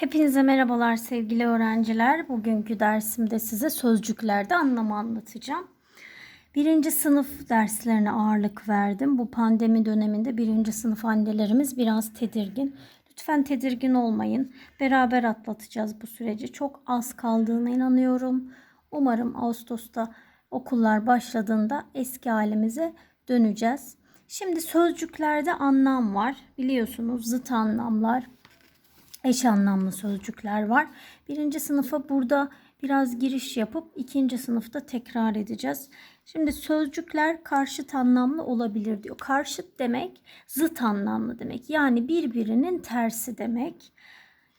Hepinize merhabalar sevgili öğrenciler. Bugünkü dersimde size sözcüklerde anlamı anlatacağım. Birinci sınıf derslerine ağırlık verdim. Bu pandemi döneminde birinci sınıf annelerimiz biraz tedirgin. Lütfen tedirgin olmayın. Beraber atlatacağız bu süreci. Çok az kaldığına inanıyorum. Umarım Ağustos'ta okullar başladığında eski halimize döneceğiz. Şimdi sözcüklerde anlam var. Biliyorsunuz zıt anlamlar, eş anlamlı sözcükler var. Birinci sınıfa burada biraz giriş yapıp ikinci sınıfta tekrar edeceğiz. Şimdi sözcükler karşıt anlamlı olabilir diyor. Karşıt demek zıt anlamlı demek. Yani birbirinin tersi demek.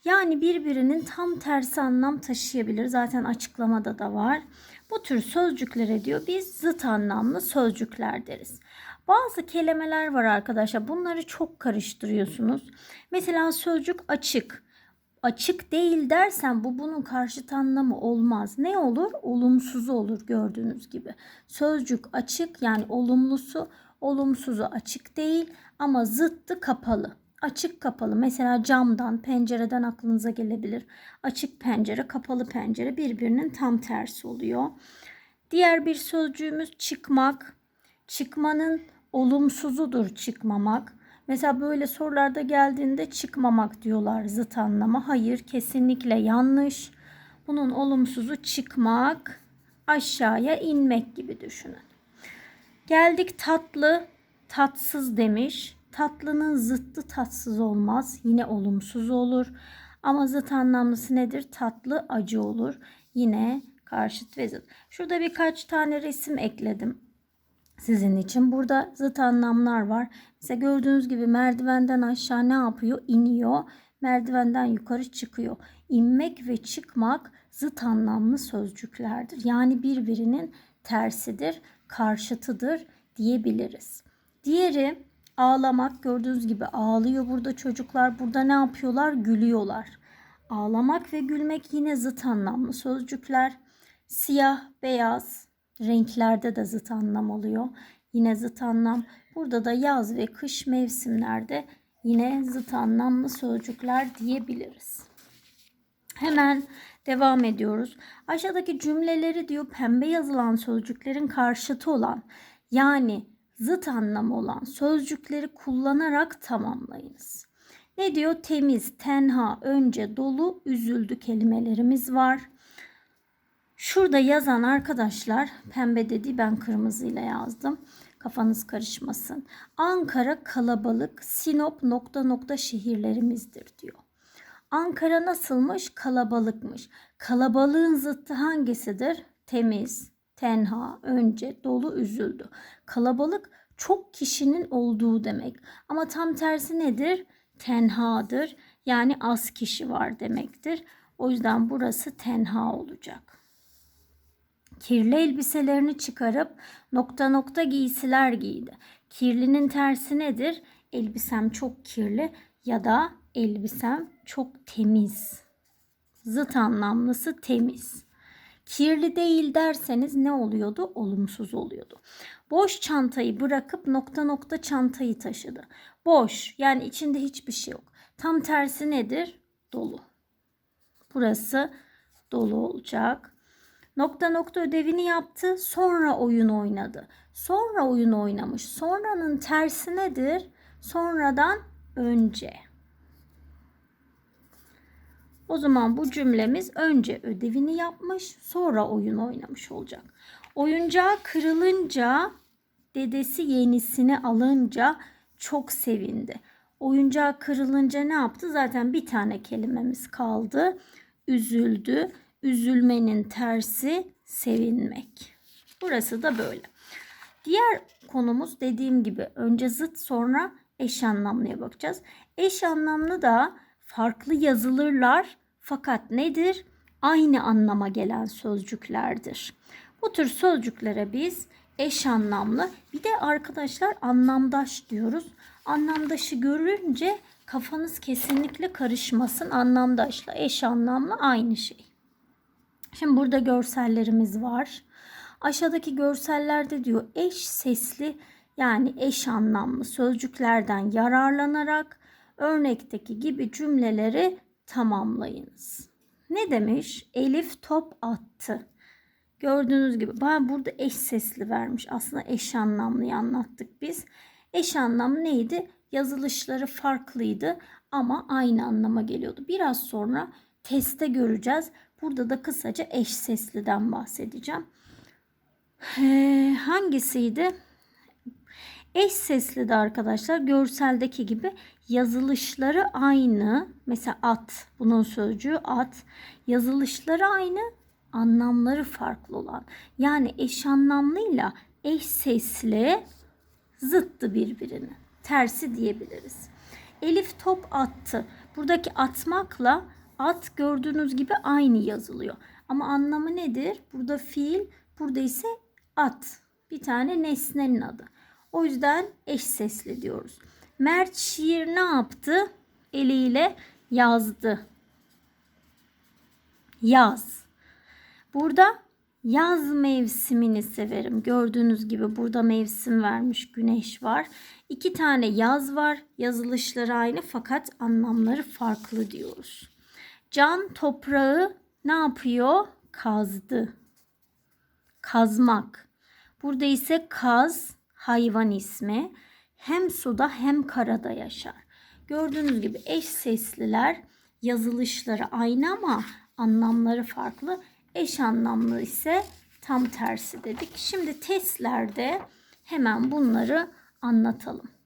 Yani birbirinin tam tersi anlam taşıyabilir. Zaten açıklamada da var. Bu tür sözcüklere diyor biz zıt anlamlı sözcükler deriz. Bazı kelimeler var arkadaşlar. Bunları çok karıştırıyorsunuz. Mesela sözcük açık. Açık değil dersen bu bunun karşıt anlamı olmaz. Ne olur? Olumsuzu olur gördüğünüz gibi. Sözcük açık yani olumlusu, olumsuzu açık değil ama zıttı kapalı. Açık kapalı mesela camdan, pencereden aklınıza gelebilir. Açık pencere, kapalı pencere birbirinin tam tersi oluyor. Diğer bir sözcüğümüz çıkmak. Çıkmanın olumsuzudur çıkmamak. Mesela böyle sorularda geldiğinde çıkmamak diyorlar zıt anlama. Hayır kesinlikle yanlış. Bunun olumsuzu çıkmak, aşağıya inmek gibi düşünün. Geldik tatlı, tatsız demiş. Tatlının zıttı tatsız olmaz. Yine olumsuz olur. Ama zıt anlamlısı nedir? Tatlı acı olur. Yine karşıt ve zıt. Şurada birkaç tane resim ekledim sizin için. Burada zıt anlamlar var. Mesela gördüğünüz gibi merdivenden aşağı ne yapıyor? İniyor. Merdivenden yukarı çıkıyor. İnmek ve çıkmak zıt anlamlı sözcüklerdir. Yani birbirinin tersidir, karşıtıdır diyebiliriz. Diğeri ağlamak. Gördüğünüz gibi ağlıyor burada çocuklar. Burada ne yapıyorlar? Gülüyorlar. Ağlamak ve gülmek yine zıt anlamlı sözcükler. Siyah, beyaz, renklerde de zıt anlam oluyor. Yine zıt anlam. Burada da yaz ve kış mevsimlerde yine zıt anlamlı sözcükler diyebiliriz. Hemen devam ediyoruz. Aşağıdaki cümleleri diyor pembe yazılan sözcüklerin karşıtı olan yani zıt anlamı olan sözcükleri kullanarak tamamlayınız. Ne diyor? Temiz, tenha, önce, dolu, üzüldü kelimelerimiz var. Şurada yazan arkadaşlar pembe dedi ben kırmızıyla yazdım. Kafanız karışmasın. Ankara kalabalık, Sinop nokta nokta şehirlerimizdir diyor. Ankara nasılmış? Kalabalıkmış. Kalabalığın zıttı hangisidir? Temiz, tenha, önce, dolu, üzüldü. Kalabalık çok kişinin olduğu demek. Ama tam tersi nedir? Tenhadır. Yani az kişi var demektir. O yüzden burası tenha olacak kirli elbiselerini çıkarıp nokta nokta giysiler giydi. Kirlinin tersi nedir? Elbisem çok kirli ya da elbisem çok temiz. Zıt anlamlısı temiz. Kirli değil derseniz ne oluyordu? Olumsuz oluyordu. Boş çantayı bırakıp nokta nokta çantayı taşıdı. Boş yani içinde hiçbir şey yok. Tam tersi nedir? Dolu. Burası dolu olacak. Nokta nokta ödevini yaptı. Sonra oyun oynadı. Sonra oyun oynamış. Sonranın tersi nedir? Sonradan önce. O zaman bu cümlemiz önce ödevini yapmış, sonra oyun oynamış olacak. Oyuncağı kırılınca dedesi yenisini alınca çok sevindi. Oyuncağı kırılınca ne yaptı? Zaten bir tane kelimemiz kaldı. Üzüldü. Üzülmenin tersi sevinmek. Burası da böyle. Diğer konumuz dediğim gibi önce zıt sonra eş anlamlıya bakacağız. Eş anlamlı da farklı yazılırlar fakat nedir? Aynı anlama gelen sözcüklerdir. Bu tür sözcüklere biz eş anlamlı bir de arkadaşlar anlamdaş diyoruz. Anlamdaşı görünce kafanız kesinlikle karışmasın. Anlamdaşla eş anlamlı aynı şey. Şimdi burada görsellerimiz var. Aşağıdaki görsellerde diyor eş sesli yani eş anlamlı sözcüklerden yararlanarak örnekteki gibi cümleleri tamamlayınız. Ne demiş? Elif top attı. Gördüğünüz gibi ben burada eş sesli vermiş. Aslında eş anlamlıyı anlattık biz. Eş anlam neydi? Yazılışları farklıydı ama aynı anlama geliyordu. Biraz sonra teste göreceğiz. Burada da kısaca eş sesliden bahsedeceğim. Ee, hangisiydi? Eş sesli de arkadaşlar görseldeki gibi yazılışları aynı. Mesela at bunun sözcüğü at. Yazılışları aynı anlamları farklı olan. Yani eş anlamlıyla eş sesli zıttı birbirine. Tersi diyebiliriz. Elif top attı. Buradaki atmakla at gördüğünüz gibi aynı yazılıyor. Ama anlamı nedir? Burada fiil, burada ise at. Bir tane nesnenin adı. O yüzden eş sesli diyoruz. Mert şiir ne yaptı? Eliyle yazdı. Yaz. Burada yaz mevsimini severim. Gördüğünüz gibi burada mevsim vermiş, güneş var. İki tane yaz var. Yazılışları aynı fakat anlamları farklı diyoruz. Can toprağı ne yapıyor? Kazdı. Kazmak. Burada ise kaz hayvan ismi. Hem suda hem karada yaşar. Gördüğünüz gibi eş sesliler yazılışları aynı ama anlamları farklı. Eş anlamlı ise tam tersi dedik. Şimdi testlerde hemen bunları anlatalım.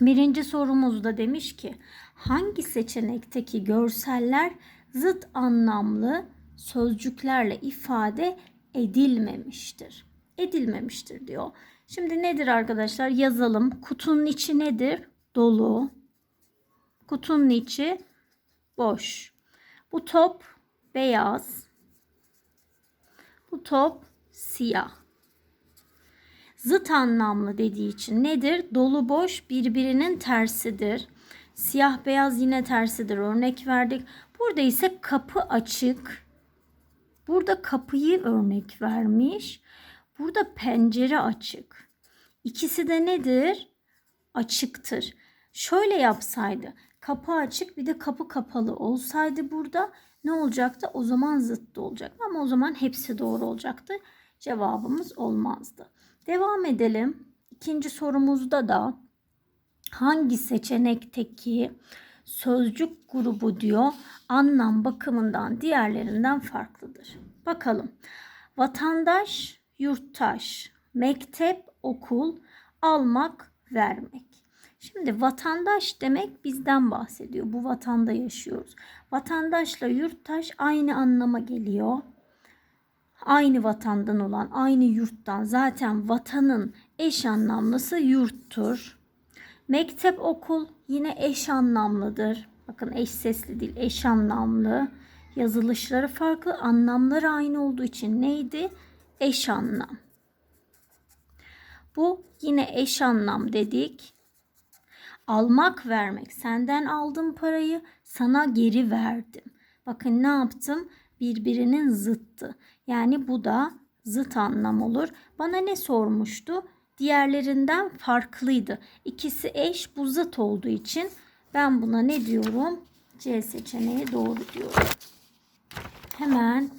Birinci sorumuzda demiş ki hangi seçenekteki görseller zıt anlamlı sözcüklerle ifade edilmemiştir? Edilmemiştir diyor. Şimdi nedir arkadaşlar? Yazalım. Kutunun içi nedir? Dolu. Kutunun içi boş. Bu top beyaz. Bu top siyah. Zıt anlamlı dediği için nedir? Dolu boş birbirinin tersidir. Siyah beyaz yine tersidir. Örnek verdik. Burada ise kapı açık. Burada kapıyı örnek vermiş. Burada pencere açık. İkisi de nedir? Açıktır. Şöyle yapsaydı. Kapı açık bir de kapı kapalı olsaydı burada ne olacaktı? O zaman zıttı olacaktı. Ama o zaman hepsi doğru olacaktı. Cevabımız olmazdı. Devam edelim. İkinci sorumuzda da hangi seçenekteki sözcük grubu diyor anlam bakımından diğerlerinden farklıdır. Bakalım. Vatandaş, yurttaş, mektep, okul, almak, vermek. Şimdi vatandaş demek bizden bahsediyor. Bu vatanda yaşıyoruz. Vatandaşla yurttaş aynı anlama geliyor. Aynı vatandan olan, aynı yurttan. Zaten vatanın eş anlamlısı yurttur. Mektep, okul yine eş anlamlıdır. Bakın eş sesli değil, eş anlamlı. Yazılışları farklı, anlamları aynı olduğu için neydi? Eş anlam. Bu yine eş anlam dedik. Almak vermek. Senden aldım parayı sana geri verdim. Bakın ne yaptım? Birbirinin zıttı. Yani bu da zıt anlam olur. Bana ne sormuştu? Diğerlerinden farklıydı. İkisi eş bu zıt olduğu için ben buna ne diyorum? C seçeneği doğru diyorum. Hemen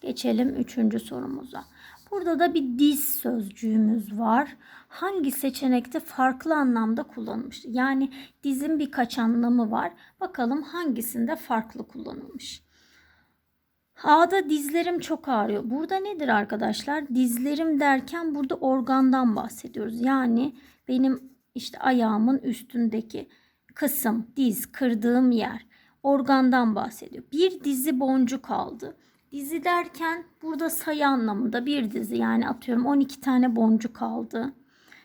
geçelim üçüncü sorumuza. Burada da bir diz sözcüğümüz var. Hangi seçenekte farklı anlamda kullanılmış? Yani dizin birkaç anlamı var. Bakalım hangisinde farklı kullanılmış. A'da dizlerim çok ağrıyor. Burada nedir arkadaşlar? Dizlerim derken burada organdan bahsediyoruz. Yani benim işte ayağımın üstündeki kısım, diz, kırdığım yer organdan bahsediyor. Bir dizi boncuk aldı. Dizi derken burada sayı anlamında bir dizi yani atıyorum 12 tane boncuk aldı.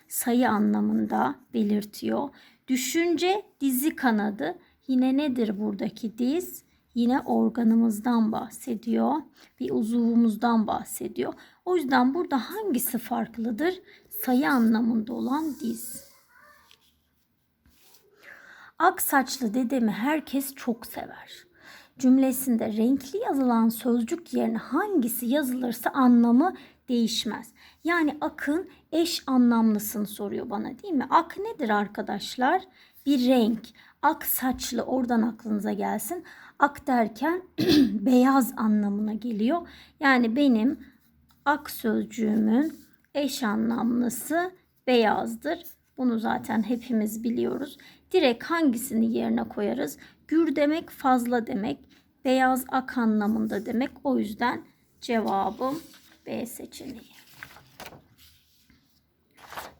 Sayı anlamında belirtiyor. Düşünce dizi kanadı. Yine nedir buradaki diz? Yine organımızdan bahsediyor. Bir uzuvumuzdan bahsediyor. O yüzden burada hangisi farklıdır? Sayı anlamında olan diz. Ak saçlı dedemi herkes çok sever cümlesinde renkli yazılan sözcük yerine hangisi yazılırsa anlamı değişmez. Yani akın eş anlamlısını soruyor bana değil mi? Ak nedir arkadaşlar? Bir renk. Ak saçlı oradan aklınıza gelsin. Ak derken beyaz anlamına geliyor. Yani benim ak sözcüğümün eş anlamlısı beyazdır. Bunu zaten hepimiz biliyoruz. Direkt hangisini yerine koyarız? Gür demek fazla demek. Beyaz ak anlamında demek. O yüzden cevabım B seçeneği.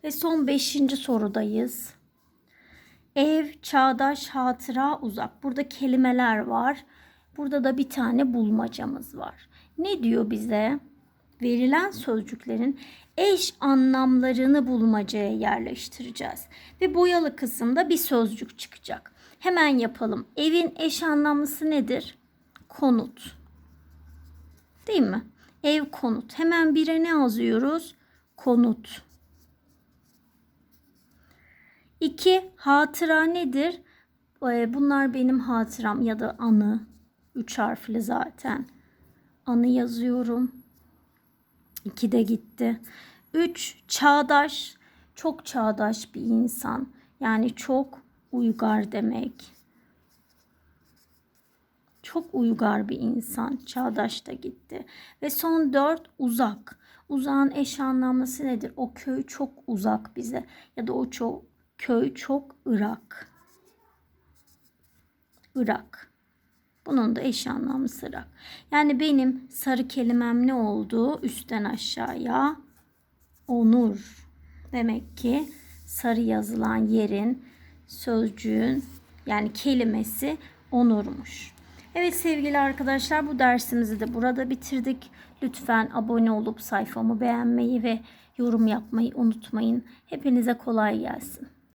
Ve son beşinci sorudayız. Ev, çağdaş, hatıra, uzak. Burada kelimeler var. Burada da bir tane bulmacamız var. Ne diyor bize? Verilen sözcüklerin eş anlamlarını bulmacaya yerleştireceğiz. Ve boyalı kısımda bir sözcük çıkacak. Hemen yapalım. Evin eş anlamlısı nedir? Konut. Değil mi? Ev konut. Hemen bire ne yazıyoruz? Konut. İki, hatıra nedir? Ee, Bunlar benim hatıram ya da anı. Üç harfli zaten. Anı yazıyorum. İki de gitti. Üç, çağdaş. Çok çağdaş bir insan. Yani çok uygar demek. Çok uygar bir insan. Çağdaş da gitti. Ve son dört, uzak. Uzağın eş anlamlısı nedir? O köy çok uzak bize. Ya da o çok köy çok Irak. Irak. Bunun da eş anlamlısı Irak. Yani benim sarı kelimem ne oldu? Üstten aşağıya onur. Demek ki sarı yazılan yerin sözcüğün yani kelimesi onurmuş. Evet sevgili arkadaşlar bu dersimizi de burada bitirdik. Lütfen abone olup sayfamı beğenmeyi ve yorum yapmayı unutmayın. Hepinize kolay gelsin.